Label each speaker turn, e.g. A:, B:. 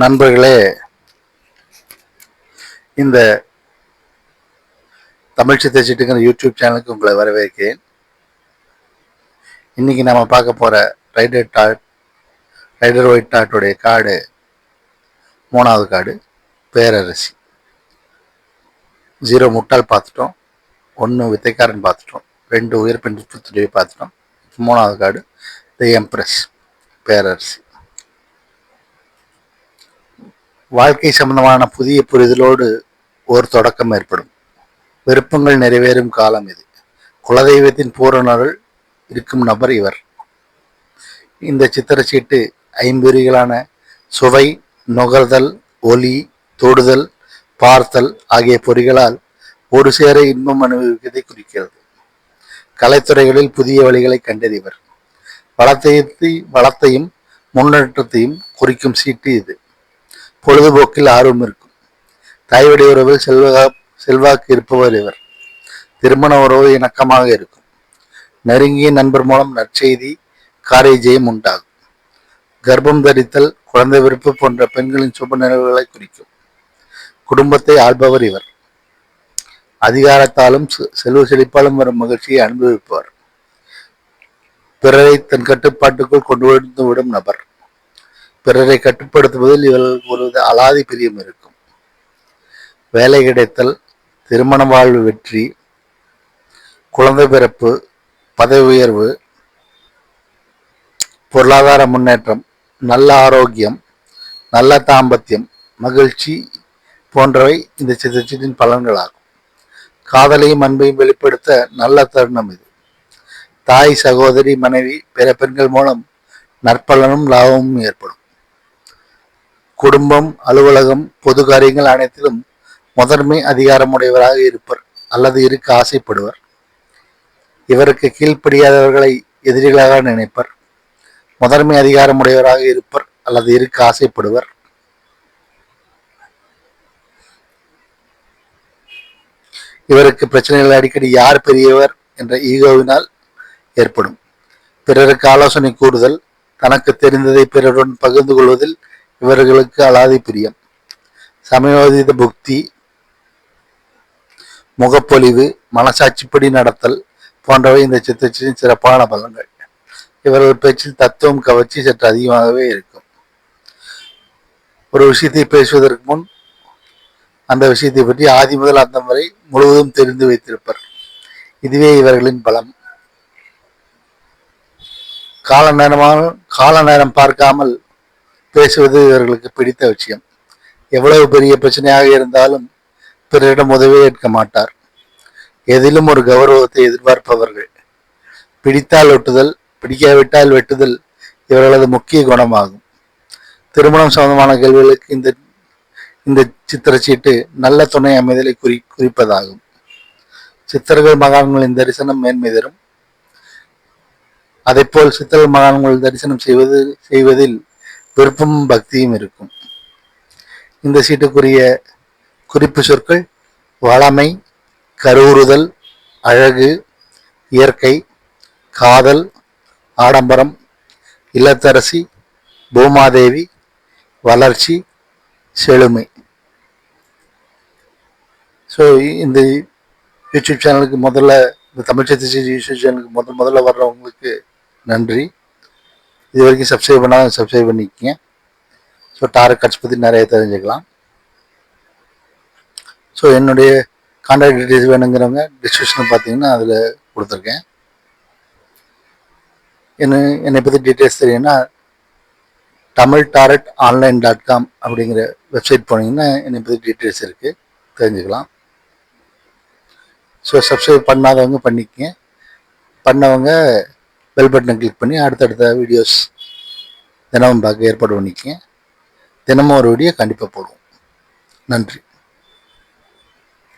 A: நண்பர்களே இந்த தமிழ் சித்தச்சிட்டுங்கிற யூடியூப் சேனலுக்கு உங்களை வரவேற்கிறேன். இன்னைக்கு நம்ம பார்க்க போகிற ரைடர் டாட் ரைடர் ஒயிட் டாட்டுடைய காடு மூணாவது காடு பேரரசி. ஜீரோ முட்டாள் பார்த்துட்டோம் ஒன்று வித்தைக்காரன் பார்த்துட்டோம் ரெண்டு உயிர் பெண் பார்த்துட்டோம் மூணாவது காடு தி எம்ப்ரஸ் பேரரசி. வாழ்க்கை சம்பந்தமான புதிய புரிதலோடு ஒரு தொடக்கம் ஏற்படும். விருப்பங்கள் நிறைவேறும் காலம் இது. குலதெய்வத்தின் பூரணர்கள் இருக்கும் நபர் இவர். இந்த சித்திரச்சீட்டு ஐம்பொறிகளான சுவை நுகர்தல் ஒலி தொடுதல் பார்த்தல் ஆகிய பொறிகளால் ஒரு சேர இன்பம் அனுபவிப்பதை குறிக்கிறது. கலைத்துறைகளில் புதிய வழிகளை கண்டறிவர் வளத்தையும் வளத்தையும் முன்னேற்றத்தையும் குறிக்கும் சீட்டு இது. பொழுதுபோக்கில் ஆர்வம் இருக்கும். தாய்வடி உறவில் செல்வா செல்வாக்கு இருப்பவர் இவர். திருமண உறவு இணக்கமாக இருக்கும். நெருங்கிய நண்பர் மூலம் நற்செய்தி காரிய உண்டாகும். கர்ப்பம் தரித்தல் குழந்தை விருப்பு போன்ற பெண்களின் சுப நிகழ்வுகளை குறிக்கும். குடும்பத்தை ஆள்பவர் இவர். அதிகாரத்தாலும் செல்வ செழிப்பாலும் வரும் மகிழ்ச்சியை அனுபவிப்பவர். பிறரை தன் கட்டுப்பாட்டுக்குள் கொண்டு வந்து விடும் நபர். பிறரை கட்டுப்படுத்துவதில் இவர்களுக்கு ஒரு அலாதி பிரியம் இருக்கும். வேலை கிடைத்தல் திருமண வாழ்வு வெற்றி குழந்தை பிறப்பு பதவி உயர்வு பொருளாதார முன்னேற்றம் நல்ல ஆரோக்கியம் நல்ல தாம்பத்தியம் மகிழ்ச்சி போன்றவை இந்த சித்திரச்சிட்டின் பலன்களாகும். காதலையும் அன்பையும் வெளிப்படுத்த நல்ல தருணம் இது. தாய் சகோதரி மனைவி பிற பெண்கள் மூலம் நற்பலனும் லாபமும் ஏற்படும். குடும்பம் அலுவலகம் பொது காரியங்கள் அனைத்திலும் முதன்மை அதிகாரமுடையவராக இருப்பர் அல்லது இருக்க ஆசைப்படுவர். இவருக்கு கீழ்ப்படியாதவர்களை எதிரிகளாக நினைப்பர். முதன்மை அதிகாரமுடையவராக இருப்பர் அல்லது இருக்க ஆசைப்படுவர். இவருக்கு பிரச்சனைகள் அடிக்கடி யார் பெரியவர் என்ற ஈகோவினால் ஏற்படும். பிறருக்கு ஆலோசனை கூறுதல் தனக்கு தெரிந்ததை பிறருடன் பகிர்ந்து கொள்வதில் இவர்களுக்கு அலாதி பிரியம். சமயோதித புக்தி முகப்பொலிவு மனசாட்சிப்படி நடத்தல் போன்றவை இந்த சித்தச்சின் சிறப்பான பலன்கள். இவர்கள் பேச்சில் தத்துவம் கவர்ச்சி சற்று அதிகமாகவே இருக்கும். ஒரு விஷயத்தை பேசுவதற்கு முன் அந்த விஷயத்தை பற்றி ஆதி முதல் அந்த வரை முழுவதும் தெரிந்து வைத்திருப்பர். இதுவே இவர்களின் பலம். கால நேரமாக கால நேரம் பார்க்காமல் பேசுவது இவர்களுக்கு பிடித்த விஷயம். எவ்வளவு பெரிய பிரச்சனையாக இருந்தாலும் பிறரிடம் உதவி ஏற்க மாட்டார். எதிலும் ஒரு கௌரவத்தை எதிர்பார்ப்பவர்கள். பிடித்தால் ஒட்டுதல் பிடிக்காவிட்டால் வெட்டுதல் இவர்களது முக்கிய குணமாகும். திருமணம் சம்பந்தமான கேள்விகளுக்கு இந்த இந்த சித்திரச்சீட்டு நல்ல துணை அமைதலை குறி குறிப்பதாகும். சித்தர்கள் மகான்களின் தரிசனம் மேன்மை தரும் அதை போல் சித்தர்கள் மகான்கள் தரிசனம் செய்வது செய்வதில் விருப்பமும் பக்தியும் இருக்கும் இந்த சீட்டுக்குரிய குறிப்பு சொற்கள் வளமை கருவுறுதல் அழகு இயற்கை காதல் ஆடம்பரம் இல்லத்தரசி பூமாதேவி வளர்ச்சி செழுமை ஸோ இந்த யூடியூப் சேனலுக்கு முதல்ல இந்த தமிழ் சத்தி யூடியூப் சேனலுக்கு முதல் முதல்ல வர்றவங்களுக்கு நன்றி இது வரைக்கும் சப்ஸ்கிரைப் பண்ணால் சப்ஸ்கிரைப் பண்ணிக்கோங்க. ஸோ டாரட் கட்ஸ் பற்றி நிறைய தெரிஞ்சுக்கலாம். ஸோ என்னுடைய கான்டாக்ட் டீட்டெயில்ஸ் வேணுங்கிறவங்க டிஸ்கிரிப்ஷன் பார்த்தீங்கன்னா அதில் கொடுத்துருக்கேன். என்ன என்னை பற்றி டீட்டெயில்ஸ் தெரியும்னா Tamil tarot online dot com அப்படிங்கிற வெப்சைட் போனீங்கன்னா என்னை பற்றி டீட்டெயில்ஸ் இருக்குது தெரிஞ்சுக்கலாம். ஸோ சப்ஸ்கிரைப் பண்ணாதவங்க பண்ணிக்கங்க. பண்ணவங்க பெல் பட்டனை கிளிக் பண்ணி அடுத்தடுத்த வீடியோஸ் தினமும் பார்க்க ஏற்பாடு பண்ணிக்கங்க. தினமும் ஒரு வீடியோ கண்டிப்பாக போடுவோம். நன்றி.